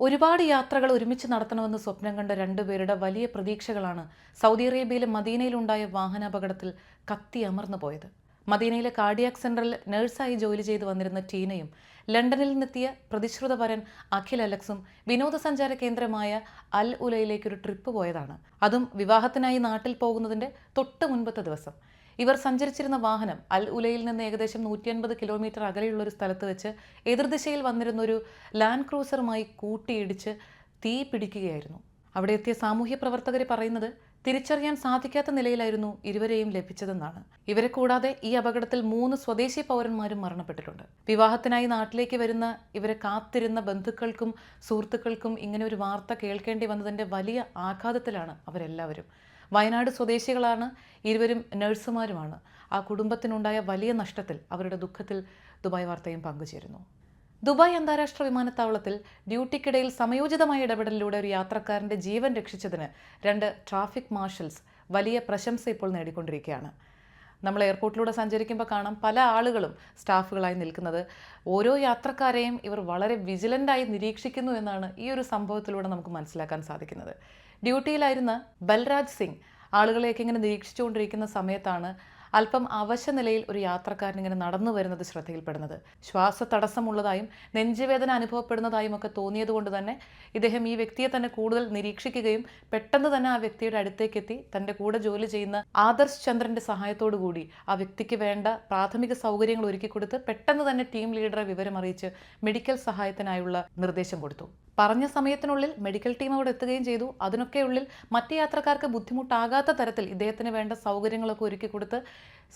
ഒരുപാട് യാത്രകൾ ഒരുമിച്ച് നടത്തണമെന്ന് സ്വപ്നം കണ്ട രണ്ടുപേരുടെ വലിയ പ്രതീക്ഷകളാണ് സൗദി അറേബ്യയിലെ മദീനയിലുണ്ടായ വാഹനാപകടത്തിൽ കത്തി അമർന്നു പോയത്. മദീനയിലെ കാർഡിയാക് സെന്ററിൽ നഴ്സായി ജോലി ചെയ്തു വന്നിരുന്ന ടീനയും ലണ്ടനിൽ നിന്നെത്തിയ പ്രതിശ്രുത വരൻ അഖിൽ അലക്സും വിനോദസഞ്ചാര കേന്ദ്രമായ അൽ ഉലയിലേക്കൊരു ട്രിപ്പ് പോയതാണ്. അതും വിവാഹത്തിനായി നാട്ടിൽ പോകുന്നതിന്റെ തൊട്ട് മുൻപത്തെ ദിവസം. ഇവർ സഞ്ചരിച്ചിരുന്ന വാഹനം അൽ ഉലയിൽ നിന്ന് ഏകദേശം നൂറ്റി അൻപത് കിലോമീറ്റർ അകലെയുള്ള ഒരു സ്ഥലത്ത് വെച്ച് എതിർദിശയിൽ വന്നിരുന്ന ഒരു ലാൻഡ് ക്രൂസറുമായി കൂട്ടിയിടിച്ച് തീ പിടിക്കുകയായിരുന്നു. അവിടെ എത്തിയ സാമൂഹ്യ പ്രവർത്തകർ പറയുന്നത് തിരിച്ചറിയാൻ സാധിക്കാത്ത നിലയിലായിരുന്നു ഇരുവരെയും ലഭിച്ചതെന്നാണ്. ഇവരെ കൂടാതെ ഈ അപകടത്തിൽ മൂന്ന് സ്വദേശി പൗരന്മാരും മരണപ്പെട്ടിട്ടുണ്ട്. വിവാഹത്തിനായി നാട്ടിലേക്ക് വരുന്ന ഇവരെ കാത്തിരുന്ന ബന്ധുക്കൾക്കും സുഹൃത്തുക്കൾക്കും ഇങ്ങനെ ഒരു വാർത്ത കേൾക്കേണ്ടി വന്നതിന്റെ വലിയ ആഘാതത്തിലാണ് അവരെല്ലാവരും. വയനാട് സ്വദേശികളാണ് ഇരുവരും നഴ്സുമാരുമാണ്. ആ കുടുംബത്തിനുണ്ടായ വലിയ നഷ്ടത്തിൽ അവരുടെ ദുഃഖത്തിൽ ദുബായ് വാർത്തയും പങ്കുചേരുന്നു. ദുബായ് അന്താരാഷ്ട്ര വിമാനത്താവളത്തിൽ ഡ്യൂട്ടിക്കിടയിൽ സമയോചിതമായ ഇടപെടലിലൂടെ ഒരു യാത്രക്കാരന്റെ ജീവൻ രക്ഷിച്ചതിന് രണ്ട് ട്രാഫിക് മാർഷൽസ് വലിയ പ്രശംസ ഇപ്പോൾ നേടിക്കൊണ്ടിരിക്കുകയാണ്. നമ്മൾ എയർപോർട്ടിലൂടെ സഞ്ചരിക്കുമ്പോൾ കാണാം പല ആളുകളും സ്റ്റാഫുകളായി നിൽക്കുന്നത്. ഓരോ യാത്രക്കാരെയും ഇവർ വളരെ വിജിലന്റായി നിരീക്ഷിക്കുന്നു എന്നാണ് ഈ ഒരു സംഭവത്തിലൂടെ നമുക്ക് മനസ്സിലാക്കാൻ സാധിക്കുന്നത്. ഡ്യൂട്ടിയിലായിരുന്ന ബൽരാജ് സിംഗ് ആളുകളെയൊക്കെ ഇങ്ങനെ നിരീക്ഷിച്ചുകൊണ്ടിരിക്കുന്ന സമയത്താണ് അല്പം അവശ നിലയിൽ ഒരു യാത്രക്കാരൻ ഇങ്ങനെ നടന്നു വരുന്നത് ശ്രദ്ധയിൽപ്പെടുന്നത്. ശ്വാസ തടസ്സമുള്ളതായും നെഞ്ചുവേദന അനുഭവപ്പെടുന്നതായും ഒക്കെ തോന്നിയത് കൊണ്ട് തന്നെ ഇദ്ദേഹം ഈ വ്യക്തിയെ തന്നെ കൂടുതൽ നിരീക്ഷിക്കുകയും പെട്ടെന്ന് തന്നെ ആ വ്യക്തിയുടെ അടുത്തേക്ക് എത്തി തന്റെ കൂടെ ജോലി ചെയ്യുന്ന ആദർശ് ചന്ദ്രന്റെ സഹായത്തോടു കൂടി ആ വ്യക്തിക്ക് വേണ്ട പ്രാഥമിക സൗകര്യങ്ങൾ ഒരുക്കി കൊടുത്ത് പെട്ടെന്ന് തന്നെ ടീം ലീഡറെ വിവരം അറിയിച്ച് മെഡിക്കൽ സഹായത്തിനായുള്ള നിർദ്ദേശം കൊടുത്തു. പറഞ്ഞ സമയത്തിനുള്ളിൽ മെഡിക്കൽ ടീം അവിടെ എത്തുകയും ചെയ്തു. അതിനൊക്കെയുള്ളിൽ മറ്റ് യാത്രക്കാർക്ക് ബുദ്ധിമുട്ടാകാത്ത തരത്തിൽ ഇദ്ദേഹത്തിന് വേണ്ട സൗകര്യങ്ങളൊക്കെ ഒരുക്കി കൊടുത്ത്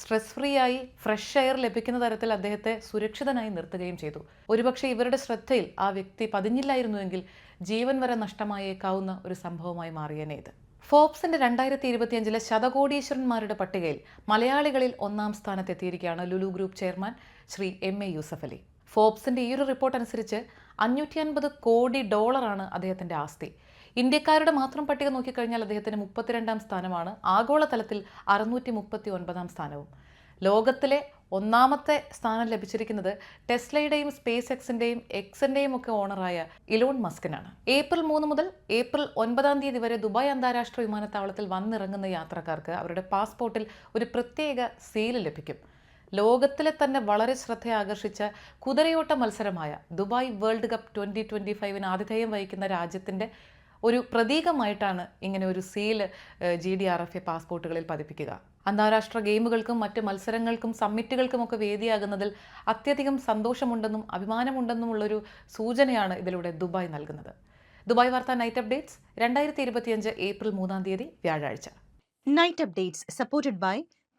സ്ട്രെസ് ഫ്രീ ആയി ഫ്രഷ് എയർ ലഭിക്കുന്ന തരത്തിൽ അദ്ദേഹത്തെ സുരക്ഷിതനായി നിർത്തുകയും ചെയ്തു. ഒരുപക്ഷെ ഇവരുടെ ശ്രദ്ധയിൽ ആ വ്യക്തി പതിഞ്ഞില്ലായിരുന്നുവെങ്കിൽ ജീവൻ വരെ നഷ്ടമായേക്കാവുന്ന ഒരു സംഭവമായി മാറിയേനെ ഇത്. ഫോബ്സിന്റെ രണ്ടായിരത്തി ഇരുപത്തിയഞ്ചിലെ ശതകോടീശ്വരന്മാരുടെ പട്ടികയിൽ മലയാളികളിൽ ഒന്നാം സ്ഥാനത്തെത്തിയിരിക്കുകയാണ് Lulu group chairman Shri M A Yusuffali ഫോബ്സിന്റെ ഈ ഒരു റിപ്പോർട്ട് അനുസരിച്ച് അഞ്ഞൂറ്റി അൻപത് കോടി ഡോളറാണ് അദ്ദേഹത്തിന്റെ ആസ്തി. ഇന്ത്യക്കാരുടെ മാത്രം പട്ടിക നോക്കിക്കഴിഞ്ഞാൽ അദ്ദേഹത്തിന് മുപ്പത്തിരണ്ടാം സ്ഥാനമാണ്. ആഗോളതലത്തിൽ അറുന്നൂറ്റി മുപ്പത്തി ഒൻപതാം സ്ഥാനവും. ലോകത്തിലെ ഒന്നാമത്തെ സ്ഥാനം ലഭിച്ചിരിക്കുന്നത് ടെസ്ലയുടെയും സ്പേസ് എക്സിന്റെയും എക്സിന്റെയും ഒക്കെ ഓണറായ ഇലോൺ മസ്കിനാണ്. ഏപ്രിൽ മൂന്ന് മുതൽ ഏപ്രിൽ ഒൻപതാം തീയതി വരെ ദുബായ് അന്താരാഷ്ട്ര വിമാനത്താവളത്തിൽ വന്നിറങ്ങുന്ന യാത്രക്കാർക്ക് അവരുടെ പാസ്പോർട്ടിൽ ഒരു പ്രത്യേക സീൽ ലഭിക്കും. ലോകത്തിലെ തന്നെ വളരെ ശ്രദ്ധ ആകർഷിച്ച കുതിരയോട്ട മത്സരമായ Dubai world cup twenty twenty ഫൈവിന് ആതിഥേയം വഹിക്കുന്ന രാജ്യത്തിന്റെ ഒരു പ്രതീകമായിട്ടാണ് ഇങ്ങനെ ഒരു seal G D R F A പാസ്പോർട്ടുകളിൽ പതിപ്പിക്കുക. അന്താരാഷ്ട്ര ഗെയിമുകൾക്കും മറ്റ് മത്സരങ്ങൾക്കും സമ്മിറ്റുകൾക്കുമൊക്കെ വേദിയാകുന്നതിൽ അത്യധികം സന്തോഷമുണ്ടെന്നും അഭിമാനമുണ്ടെന്നുമുള്ളൊരു സൂചനയാണ് ഇതിലൂടെ ദുബായ് നൽകുന്നത്. ദുബായ് വാർത്ത നൈറ്റ് അപ്ഡേറ്റ്സ് രണ്ടായിരത്തി ഇരുപത്തിയഞ്ച് ഏപ്രിൽ മൂന്നാം തീയതി വ്യാഴാഴ്ച. Night updates supported by